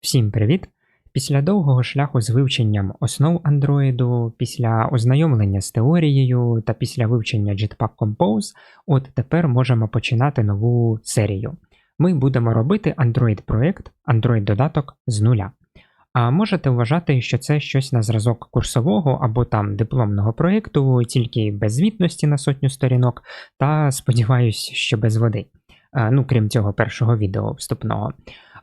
Всім привіт! Після довгого шляху з вивченням основ Android, після ознайомлення з теорією та після вивчення Jetpack Compose, от тепер можемо починати нову серію. Ми будемо робити Android-проект, Android-додаток з нуля. А можете вважати, що це щось на зразок курсового або там дипломного проєкту, тільки без звітності на сотню сторінок, та сподіваюсь, що без води. А, Ну, крім цього першого відео вступного.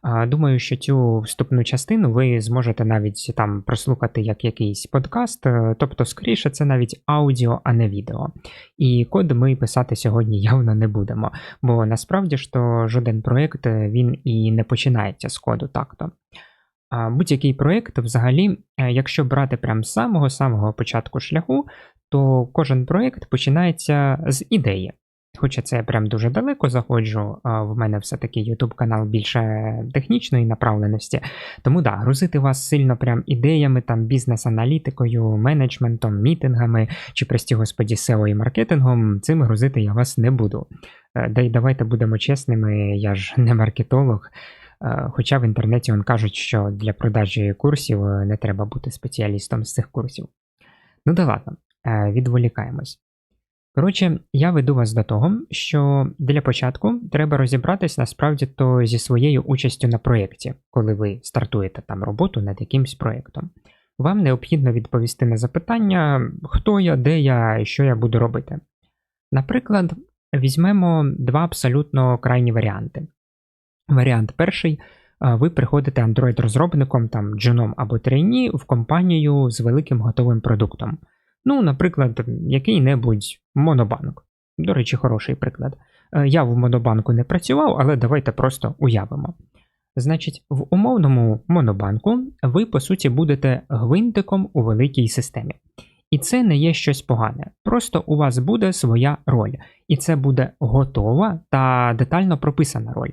А, Думаю, що цю вступну частину ви зможете навіть там прослухати як якийсь подкаст, е, тобто, скоріше, це навіть аудіо, а не відео. І код ми писати сьогодні явно не будемо, бо насправді ж то жоден проєкт е, він і не починається з коду так-то. А Будь-який проєкт, взагалі, е, якщо брати прям з самого-самого початку шляху, то кожен проєкт починається з ідеї. Хоча це я прям дуже далеко заходжу, в мене все-таки YouTube канал більше технічної направленості. Тому да, грузити вас сильно прям ідеями, там бізнес-аналітикою, менеджментом, мітингами чи, прості господі, SEO і маркетингом, цим грузити я вас не буду. Е, Да й давайте будемо чесними, я ж не маркетолог. Е, Хоча в інтернеті он кажуть, що для продажі курсів е, не треба бути спеціалістом з цих курсів. Ну да ладно, е, відволікаємось. Коротше, я веду вас до того, що для початку треба розібратись насправді то зі своєю участю на проєкті, коли ви стартуєте там роботу над якимсь проєктом. Вам необхідно відповісти на запитання, хто я, де я і що я буду робити. Наприклад, візьмемо два абсолютно крайні варіанти. Варіант перший. Ви приходите Android-розробником, там джуном або трейні в компанію з великим готовим продуктом. Ну, наприклад, який-небудь монобанк. До речі, хороший приклад. Я в монобанку не працював, але давайте просто уявимо. Значить, в умовному монобанку ви, по суті, будете гвинтиком у великій системі. І це не є щось погане. Просто у вас буде своя роль, і це буде готова та детально прописана роль.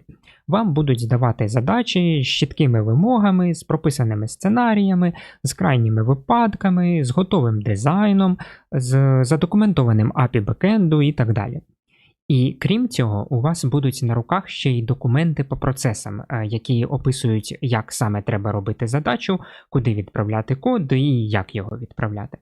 Вам будуть здавати задачі з чіткими вимогами, з прописаними сценаріями, з крайніми випадками, з готовим дизайном, з задокументованим API бекенду і так далі. І крім цього, у вас будуть на руках ще й документи по процесам, е, які описують, як саме треба робити задачу, куди відправляти код і як його відправляти.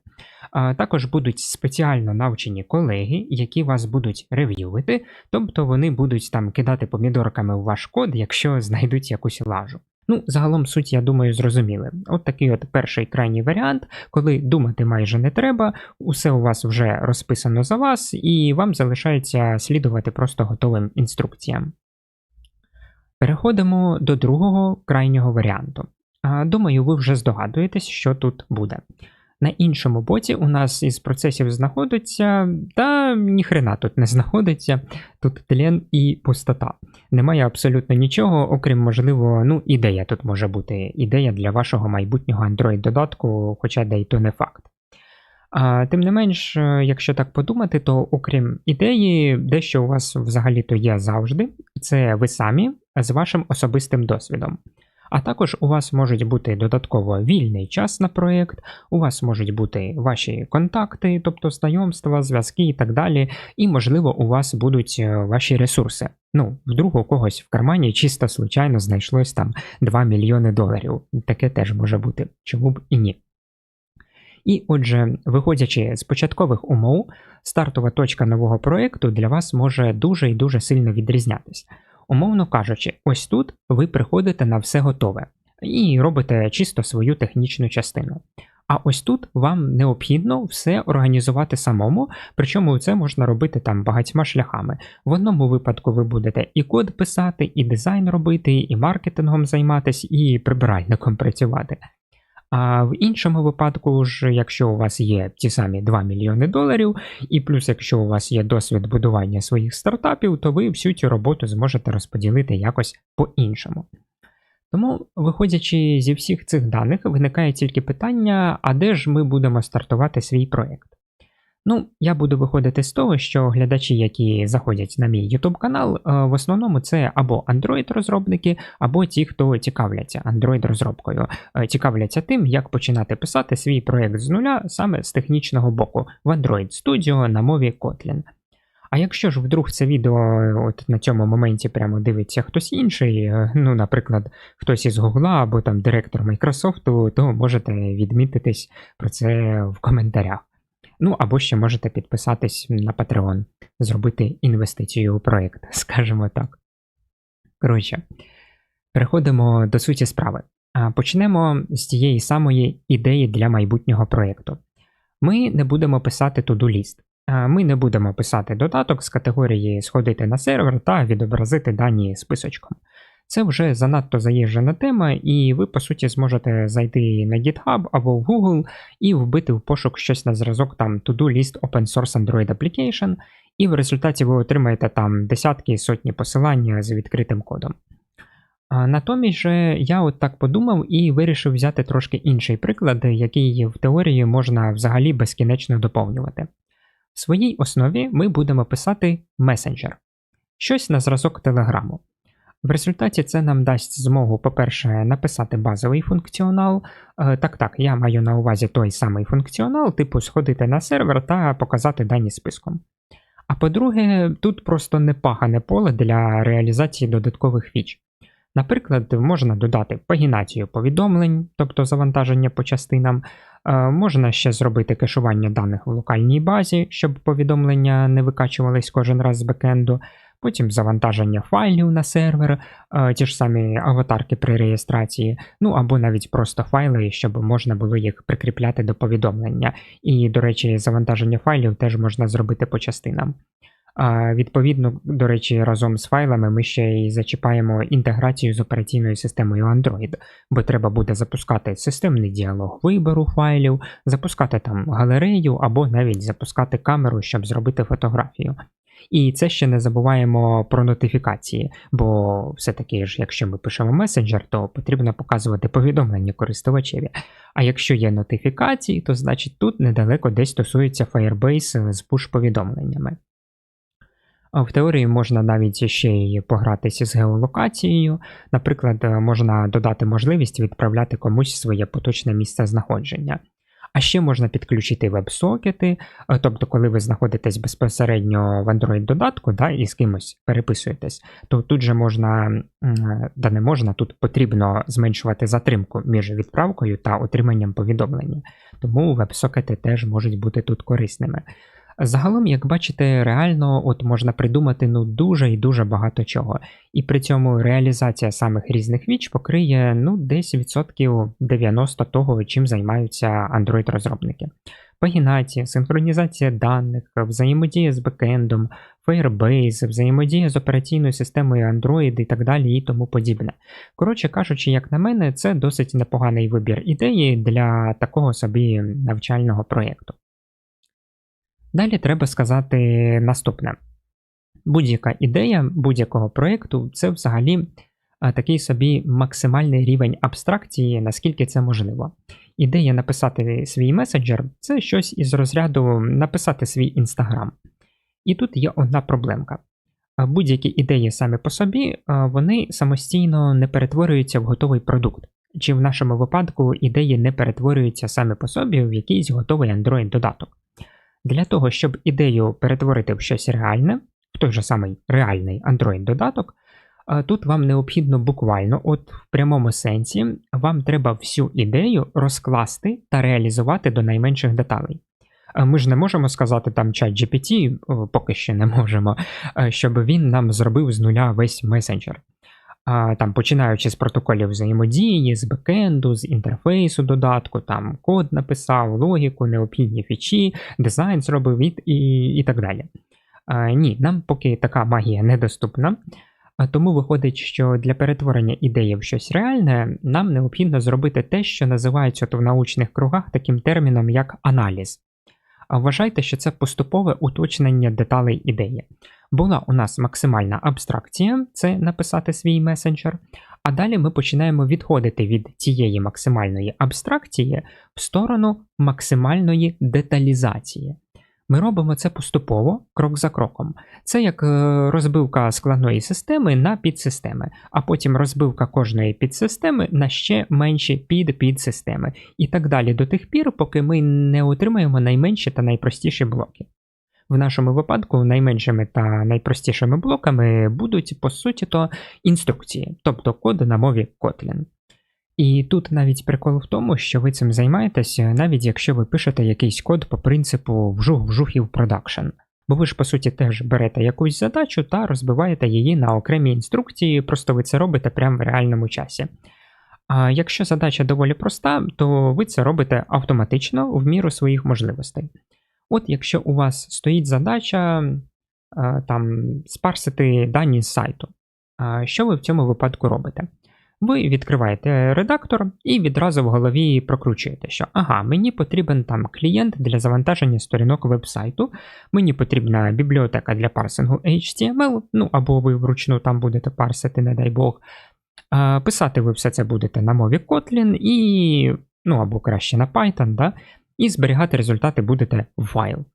Також будуть спеціально навчені колеги, які вас будуть рев'ювати, тобто вони будуть там кидати помідорками в ваш код, якщо знайдуть якусь лажу. Ну, загалом суть, я думаю, зрозуміли. От такий от перший крайній варіант, коли думати майже не треба, усе у вас вже розписано за вас, і вам залишається слідувати просто готовим інструкціям. Переходимо до другого крайнього варіанту. Думаю, ви вже здогадуєтесь, що тут буде. На іншому боці у нас із процесів знаходиться, та ніхрена тут не знаходиться, тут тлен і пустота. Немає абсолютно нічого, окрім, можливо, ну, ідея тут може бути. Ідея для вашого майбутнього Android-додатку, хоча де й то не факт. А, Тим не менш, е, якщо так подумати, то окрім ідеї, дещо у вас взагалі-то є завжди, це ви самі з вашим особистим досвідом. А також у вас можуть бути додатково вільний час на проєкт, у вас можуть бути ваші контакти, тобто знайомства, зв'язки і так далі, і, можливо, у вас будуть е, ваші ресурси. Ну, вдруг у когось в кармані чисто случайно знайшлось там 2 мільйони доларів. Таке теж може бути, чому б і ні. І отже, виходячи з початкових умов, стартова точка нового проєкту для вас може дуже і дуже сильно відрізнятися. Умовно кажучи, ось тут ви приходите на все готове і робите чисто свою технічну частину. А ось тут вам необхідно все організувати самому, причому це можна робити там багатьма шляхами. В одному випадку ви будете і код писати, і дизайн робити, і маркетингом займатися, і прибиральником працювати. А в іншому випадку, ж, якщо у вас є ті самі 2 мільйони доларів, і плюс, якщо у вас є досвід будування своїх стартапів, то ви всю цю роботу зможете розподілити якось по-іншому. Тому, виходячи зі всіх цих даних, виникає тільки питання, а де ж ми будемо стартувати свій проєкт? Ну, я буду виходити з того, що глядачі, які заходять на мій YouTube канал, е, в основному це або Android-розробники, або ті, хто цікавляться Android-розробкою, е, цікавляться тим, як починати писати свій проєкт з нуля саме з технічного боку в Android Studio на мові Kotlin. А якщо ж вдруг це відео от на цьому моменті прямо дивиться хтось інший, е, ну, наприклад, хтось із Гугла або там директор Майкрософту, то можете відмітитись про це в коментарях. Ну або ще можете підписатись на Patreon, зробити інвестицію у проєкт, скажімо так. Коротше, переходимо до суті справи. Почнемо з тієї самої ідеї для майбутнього проєкту. Ми не будемо писати to-do ліст. Ми не будемо писати додаток з категорії сходити на сервер та відобразити дані списочком. Це вже занадто заїжджена тема, і ви, по суті, зможете зайти на GitHub або в Google і вбити в пошук щось на зразок там to-do list Open Source Android Application, і в результаті ви отримаєте там десятки сотні посилань з відкритим кодом. А Натомість же я от так подумав і вирішив взяти трошки інший приклад, який в теорії можна взагалі безкінечно доповнювати. В своїй основі ми будемо писати месенджер, щось на зразок Телеграму. В результаті це нам дасть змогу, по-перше, написати базовий функціонал. Е, так, так, я маю на увазі той самий функціонал, типу сходити на сервер та показати дані списком. А по-друге, тут просто непагане поле для реалізації додаткових фіч. Наприклад, можна додати пагінацію повідомлень, тобто завантаження по частинам, е, можна ще зробити кешування даних в локальній базі, щоб повідомлення не викачувались кожен раз з бекенду потім завантаження файлів на сервер, е, ті ж самі аватарки при реєстрації, ну або навіть просто файли, щоб можна було їх прикріпляти до повідомлення. І, до речі, завантаження файлів теж можна зробити по частинам. Відповідно, до речі, разом з файлами ми ще й зачіпаємо інтеграцію з операційною системою Android, бо треба буде запускати системний діалог вибору файлів, запускати там галерею або навіть запускати камеру, щоб зробити фотографію. І це ще не забуваємо про нотифікації, бо все-таки ж, якщо ми пишемо месенджер, то потрібно показувати повідомлення користувачеві. А якщо є нотифікації, то значить тут недалеко десь стосується Firebase з пуш-повідомленнями. В теорії можна навіть ще й погратися з геолокацією. Наприклад, можна додати можливість відправляти комусь своє поточне місце знаходження. А ще можна підключити веб-сокети, е, тобто, коли ви знаходитесь безпосередньо в Android-додатку да, і з кимось переписуєтесь, то тут же можна, да не можна, тут потрібно зменшувати затримку між відправкою та отриманням повідомлення. Тому веб-сокети теж можуть бути тут корисними. Загалом, як бачите, реально от можна придумати ну дуже і дуже багато чого. І при цьому реалізація самих різних віч покриє ну десь відсотків 90 того, чим займаються Android-розробники. Пагінація, синхронізація даних, взаємодія з бекендом, Firebase, взаємодія з операційною системою Android і так далі і тому подібне. Коротше кажучи, як на мене, це досить непоганий вибір ідеї для такого собі навчального проєкту. Далі треба сказати наступне: будь-яка ідея будь-якого проєкту це взагалі такий собі максимальний рівень абстракції, наскільки це можливо. Ідея написати свій месенджер це щось із розряду написати свій інстаграм. І тут є одна проблемка. Будь-які ідеї самі по собі, вони самостійно не перетворюються в готовий продукт. Чи в нашому випадку ідеї не перетворюються самі по собі в якийсь готовий Android-додаток. Для того, щоб ідею перетворити в щось реальне, в той же самий реальний Android-додаток, тут вам необхідно буквально, от в прямому сенсі, вам треба всю ідею розкласти та реалізувати до найменших деталей. Ми ж не можемо сказати там чат GPT, поки що не можемо, щоб він нам зробив з нуля весь месенджер там, починаючи з протоколів взаємодії, з бекенду, з інтерфейсу додатку, там код написав, логіку, необхідні фічі, дизайн зробив і, і, і так далі. А, Ні, нам поки така магія недоступна. Тому виходить, що для перетворення ідеї в щось реальне нам необхідно зробити те, що називається в научних кругах таким терміном, як аналіз. Вважайте, що це поступове уточнення деталей ідеї. Була у нас максимальна абстракція, це написати свій месенджер. А далі ми починаємо відходити від цієї максимальної абстракції в сторону максимальної деталізації. Ми робимо це поступово, крок за кроком. Це як е, розбивка складної системи на підсистеми, а потім розбивка кожної підсистеми на ще менші підпідсистеми. І так далі до тих пір, поки ми не отримаємо найменші та найпростіші блоки. В нашому випадку найменшими та найпростішими блоками будуть, по суті, то інструкції, тобто код на мові Kotlin. І тут навіть прикол в тому, що ви цим займаєтеся, навіть якщо ви пишете якийсь код по принципу вжух-вжух і в продакшн. Бо ви ж, по суті, теж берете якусь задачу та розбиваєте її на окремі інструкції, просто ви це робите прямо в реальному часі. А якщо задача доволі проста, то ви це робите автоматично в міру своїх можливостей. От якщо у вас стоїть задача там спарсити дані з сайту, що ви в цьому випадку робите? Ви відкриваєте редактор і відразу в голові прокручуєте, що ага, мені потрібен там клієнт для завантаження сторінок вебсайту, мені потрібна бібліотека для парсингу HTML, ну або ви вручну там будете парсити, не дай Бог. Писати ви все це будете на мові Kotlin і, ну або краще на Python, да, і зберігати результати будете в файл.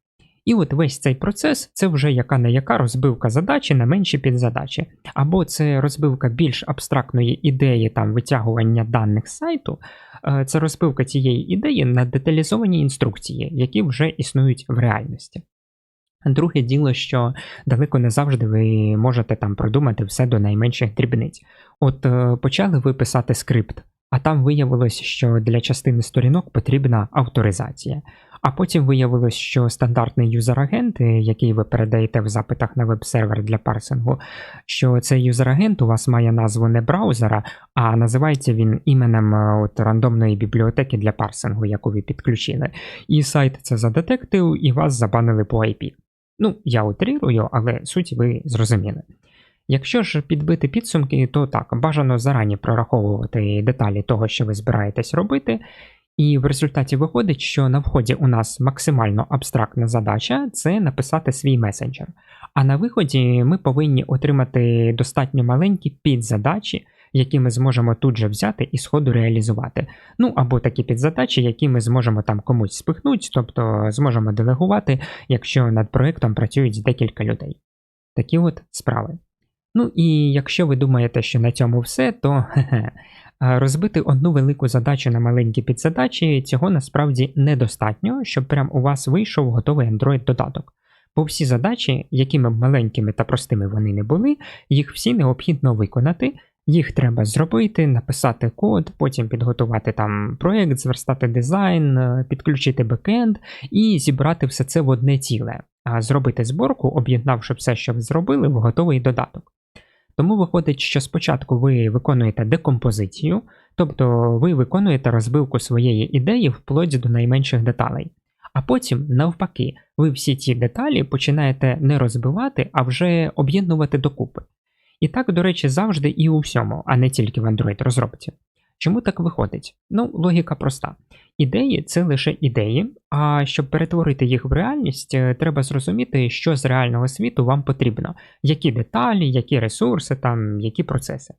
І от весь цей процес це вже яка не яка розбивка задачі на менші підзадачі. Або це розбивка більш абстрактної ідеї там витягування даних з сайту, е, це розбивка цієї ідеї на деталізовані інструкції, які вже існують в реальності. Друге діло, що далеко не завжди ви можете там продумати все до найменших дрібниць. От е, почали ви писати скрипт, а там виявилось, що для частини сторінок потрібна авторизація. А потім виявилось, що стандартний юзер-агент, який ви передаєте в запитах на веб-сервер для парсингу, що цей юзер-агент у вас має назву не браузера, а називається він іменем е, от рандомної бібліотеки для парсингу, яку ви підключили. І сайт це задетектив, і вас забанили по IP. Ну, я утрірую, але суть ви зрозуміли. Якщо ж підбити підсумки, то так, бажано зарані прораховувати деталі того, що ви збираєтесь робити, і в результаті виходить, що на вході у нас максимально абстрактна задача це написати свій месенджер. А на виході ми повинні отримати достатньо маленькі підзадачі, які ми зможемо тут же взяти і сходу реалізувати. Ну або такі підзадачі, які ми зможемо там комусь спихнути, тобто зможемо делегувати, якщо над проєктом працюють декілька людей. Такі от справи. Ну і якщо ви думаєте, що на цьому все, то хе-хе, розбити одну велику задачу на маленькі підзадачі, цього насправді недостатньо, щоб прям у вас вийшов готовий Android-додаток. Бо всі задачі, якими б маленькими та простими вони не були, їх всі необхідно виконати. Їх треба зробити, написати код, потім підготувати там проєкт, зверстати дизайн, е, підключити бекенд і зібрати все це в одне ціле, а зробити зборку, об'єднавши все, що ви зробили, в готовий додаток. Тому виходить, що спочатку ви виконуєте декомпозицію, тобто ви виконуєте розбивку своєї ідеї вплоть до найменших деталей. А потім, навпаки, ви всі ці деталі починаєте не розбивати, а вже об'єднувати докупи. І так, до речі, завжди і у всьому, а не тільки в Android розробці. Чому так виходить? Ну, логіка проста. Ідеї це лише ідеї, а щоб перетворити їх в реальність, е, треба зрозуміти, що з реального світу вам потрібно, які деталі, які ресурси, там, які процеси.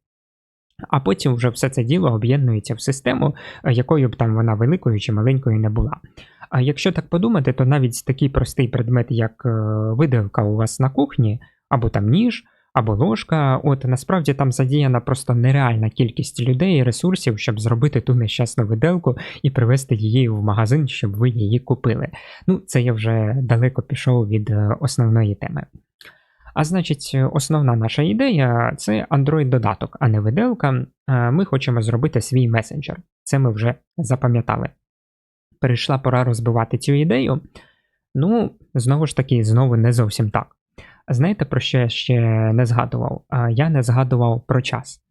А потім вже все це діло об'єднується в систему, е, якою б там вона великою чи маленькою не була. А якщо так подумати, то навіть такий простий предмет, як е, виделка у вас на кухні, або там ніж, або ложка. От насправді там задіяна просто нереальна кількість людей і ресурсів, щоб зробити ту нещасну виделку і привезти її в магазин, щоб ви її купили. Ну, це я вже далеко пішов від е, основної теми. А значить, основна наша ідея це Android-додаток, а не виделка. Е, ми хочемо зробити свій месенджер. Це ми вже запам'ятали. Перейшла пора розбивати цю ідею. Ну, знову ж таки, знову не зовсім так. Знаєте, про що я ще не згадував? Я не згадував про час.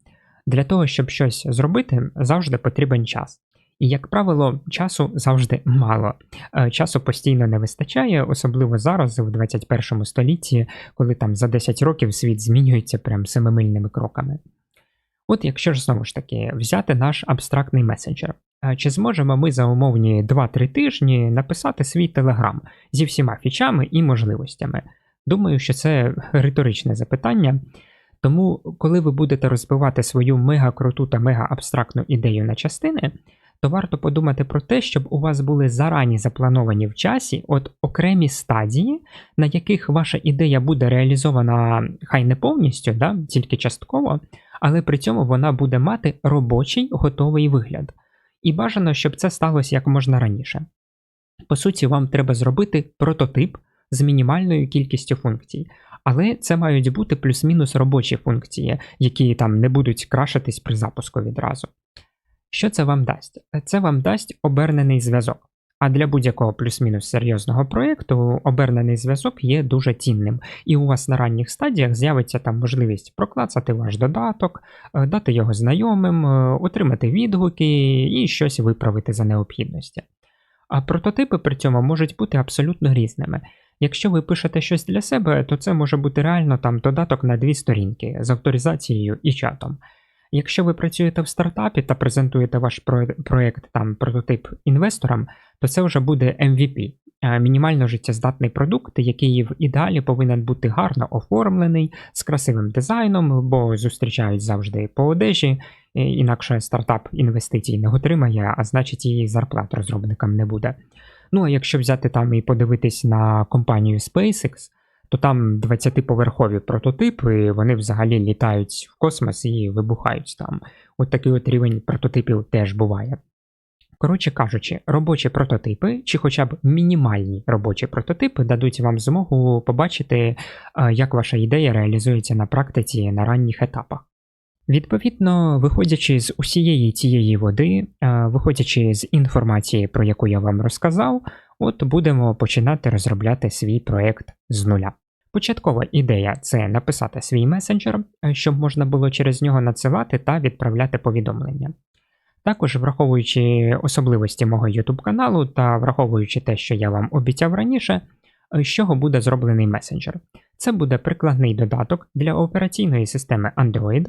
Для того, щоб щось зробити, завжди потрібен час. І, як правило, часу завжди мало. Часу постійно не вистачає, особливо зараз, в 21 столітті, коли там за 10 років світ змінюється прям семимильними кроками. От якщо ж знову ж таки взяти наш абстрактний месенджер, чи зможемо ми за умовні 2-3 тижні написати свій телеграм зі всіма фічами і можливостями? Думаю, що це риторичне запитання. Тому, коли ви будете розбивати свою мега круту та мега абстрактну ідею на частини, то варто подумати про те, щоб у вас були зарані заплановані в часі от окремі стадії, на яких ваша ідея буде реалізована хай не повністю, да, тільки частково, але при цьому вона буде мати робочий готовий вигляд. І бажано, щоб це сталося як можна раніше. По суті, вам треба зробити прототип з мінімальною кількістю функцій. Але це мають бути плюс-мінус робочі функції, які там не будуть крашитись при запуску відразу. Що це вам дасть? Це вам дасть обернений зв'язок. А для будь-якого плюс-мінус серйозного проєкту обернений зв'язок є дуже цінним, і у вас на ранніх стадіях з'явиться там можливість проклацати ваш додаток, е, дати його знайомим, е, отримати відгуки і щось виправити за необхідності. А прототипи при цьому можуть бути абсолютно різними. Якщо ви пишете щось для себе, то це може бути реально там додаток на дві сторінки з авторизацією і чатом. Якщо ви працюєте в стартапі та презентуєте ваш проєкт там прототип інвесторам, то це вже буде MVP, мінімально життєздатний продукт, який в ідеалі повинен бути гарно оформлений, з красивим дизайном, бо зустрічають завжди по одежі, інакше стартап інвестицій не отримає, а значить і зарплат розробникам не буде. Ну а якщо взяти там і подивитись на компанію SpaceX, то там 20-поверхові прототипи, вони взагалі літають в космос і вибухають там. От такий от рівень прототипів теж буває. Коротше кажучи, робочі прототипи, чи хоча б мінімальні робочі прототипи дадуть вам змогу побачити, е, як ваша ідея реалізується на практиці на ранніх етапах. Відповідно, виходячи з усієї цієї води, е, виходячи з інформації, про яку я вам розказав, от будемо починати розробляти свій проєкт з нуля. Початкова ідея це написати свій месенджер, е, щоб можна було через нього надсилати та відправляти повідомлення. Також, враховуючи особливості мого YouTube каналу та враховуючи те, що я вам обіцяв раніше, з чого буде зроблений месенджер. Це буде прикладний додаток для операційної системи Android.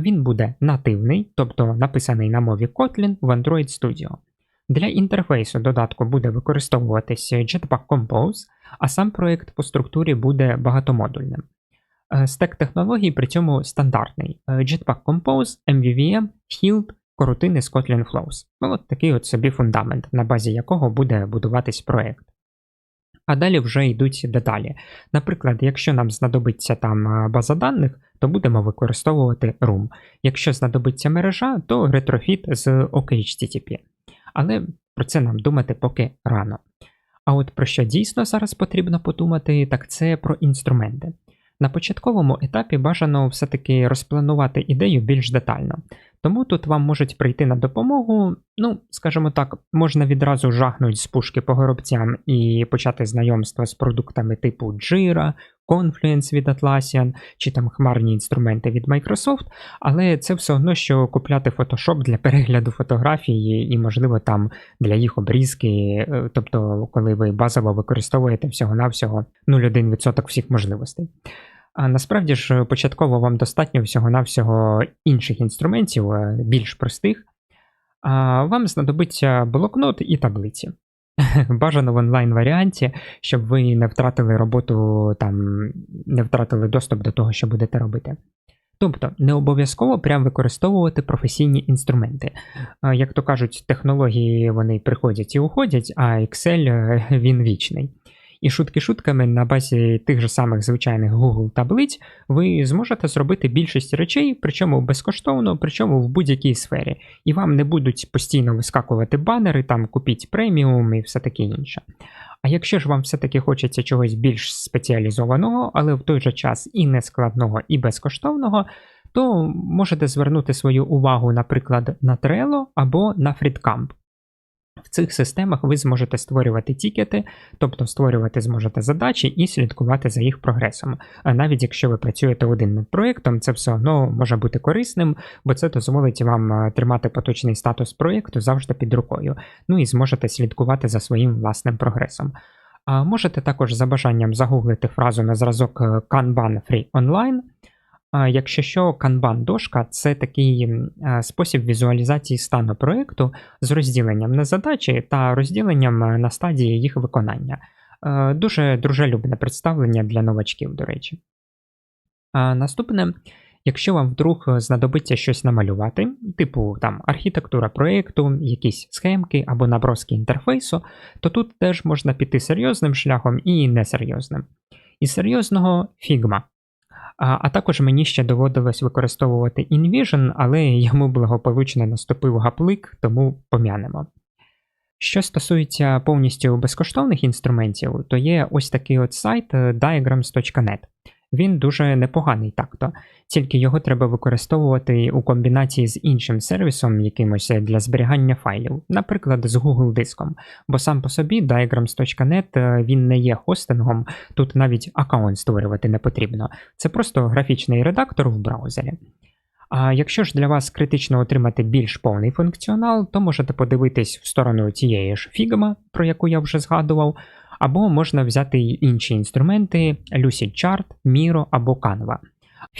Він буде нативний, тобто написаний на мові Kotlin в Android Studio. Для інтерфейсу додатку буде використовуватися Jetpack Compose, а сам проєкт по структурі буде багатомодульним. Стек технологій при цьому стандартний: Jetpack Compose, MVVM, Hilt, коротини з Kotlin Flows. Ну, от такий от собі фундамент, на базі якого буде будуватись проєкт. А далі вже йдуть деталі. Наприклад, якщо нам знадобиться там база даних, то будемо використовувати Room. Якщо знадобиться мережа, то ретрофіт з OKHTTP. Але про це нам думати поки рано. А от про що дійсно зараз потрібно подумати, так це про інструменти. На початковому етапі бажано все-таки розпланувати ідею більш детально. Тому тут вам можуть прийти на допомогу, ну, скажімо так, можна відразу жахнути з пушки по горобцям і почати знайомство з продуктами типу Jira, Confluence від Atlassian чи там хмарні інструменти від Microsoft, але це все одно, що купляти Photoshop для перегляду фотографії і, можливо, там для їх обрізки, е, тобто, коли ви базово використовуєте всього-навсього 0,1% всіх можливостей. А насправді ж початково вам достатньо всього-навсього інших інструментів, е, більш простих. А Вам знадобиться блокнот і таблиці. Бажано в онлайн-варіанті, щоб ви не втратили роботу, там, не втратили доступ до того, що будете робити. Тобто, не обов'язково прям використовувати професійні інструменти. Як то кажуть, технології вони приходять і уходять, а Excel е, він вічний. І шутки шутками на базі тих же самих звичайних Google таблиць ви зможете зробити більшість речей, причому безкоштовно, причому в будь-якій сфері. І вам не будуть постійно вискакувати банери, там купіть преміум і все таке інше. А якщо ж вам все-таки хочеться чогось більш спеціалізованого, але в той же час і нескладного, і безкоштовного, то можете звернути свою увагу, наприклад, на Trello або на FreeCamp. В цих системах ви зможете створювати тікети, тобто створювати зможете задачі і слідкувати за їх прогресом. А навіть якщо ви працюєте один над проєктом, це все одно може бути корисним, бо це дозволить вам е, тримати поточний статус проєкту завжди під рукою, ну і зможете слідкувати за своїм власним прогресом. А Можете також за бажанням загуглити фразу на зразок е, Kanban Free Online. Якщо що, Kanban-дошка це такий спосіб візуалізації стану проєкту з розділенням на задачі та розділенням на стадії їх виконання. Дуже дружелюбне представлення для новачків, до речі. Наступне, Якщо вам вдруг знадобиться щось намалювати, типу там архітектура проєкту, якісь схемки або наброски інтерфейсу, то тут теж можна піти серйозним шляхом і несерйозним. Із серйозного Figma. А також мені ще доводилось використовувати InVision, але йому благополучно наступив гаплик, тому пом'янемо. Що стосується повністю безкоштовних інструментів, то є ось такий от сайт diagrams.net. Він дуже непоганий так-то, тільки його треба використовувати у комбінації з іншим сервісом, якимось для зберігання файлів, наприклад, з Google диском. Бо сам по собі diagrams.net е, він не є хостингом, тут навіть аккаунт створювати не потрібно. Це просто графічний редактор в браузері. А якщо ж для вас критично отримати більш повний функціонал, то можете подивитись в сторону цієї ж Figma, про яку я вже згадував, або можна взяти інші інструменти Lucidchart, Miro або Canva.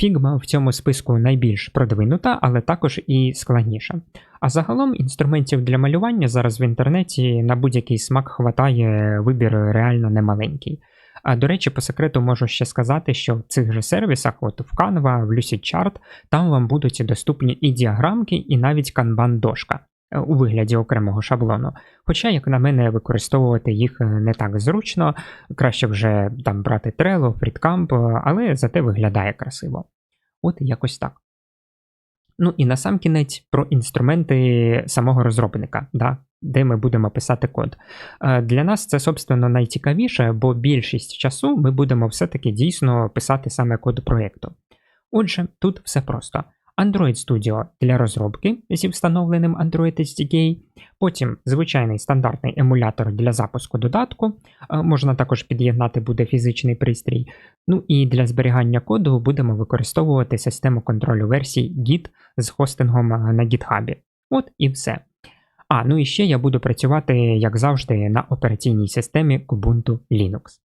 Figma в цьому списку найбільш продвинута, але також і складніша. А загалом інструментів для малювання зараз в інтернеті на будь-який смак хватає вибір реально немаленький. А до речі, по секрету можу ще сказати, що в цих же сервісах, от в Canva, в Lucidchart, там вам будуть доступні і діаграмки, і навіть канбан-дошка. Е, у вигляді окремого шаблону. Хоча, як на мене, використовувати їх е, не так зручно, краще вже там брати Trello, FreeCamp, е, але зате виглядає красиво. От якось так. Ну і на сам кінець про інструменти самого розробника, да, де ми будемо писати код. Для нас це, собственно, найцікавіше, бо більшість часу ми будемо все-таки дійсно писати саме код проєкту. Отже, тут все просто. Android Studio для розробки зі встановленим Android SDK, потім звичайний стандартний емулятор для запуску додатку, е, можна також під'єднати буде фізичний пристрій. Ну і для зберігання коду будемо використовувати систему контролю версій Git з хостингом е, на GitHub. От і все. А, ну і ще я буду працювати, як завжди, на операційній системі Ubuntu Linux.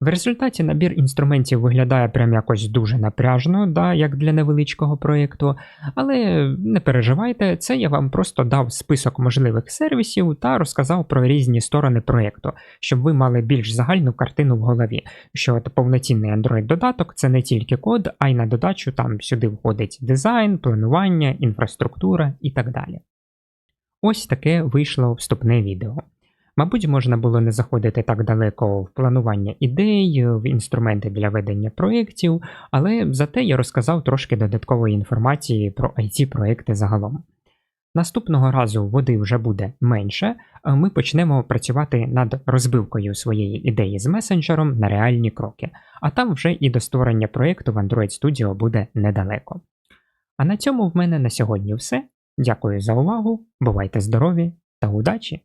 В результаті набір інструментів виглядає прям якось дуже напряжно, да, як для невеличкого проєкту, але не переживайте, це я вам просто дав список можливих сервісів та розказав про різні сторони проєкту, щоб ви мали більш загальну картину в голові, що от повноцінний Android-додаток це не тільки код, а й на додачу там сюди входить дизайн, планування, інфраструктура і так далі. Ось таке вийшло вступне відео. Мабуть, можна було не заходити так далеко в планування ідей, в інструменти для ведення проєктів, але зате я розказав трошки додаткової інформації про it проекти загалом. Наступного разу води вже буде менше, ми почнемо працювати над розбивкою своєї ідеї з месенджером на реальні кроки, а там вже і до створення проєкту в Android Studio буде недалеко. А на цьому в мене на сьогодні все. Дякую за увагу, бувайте здорові та удачі!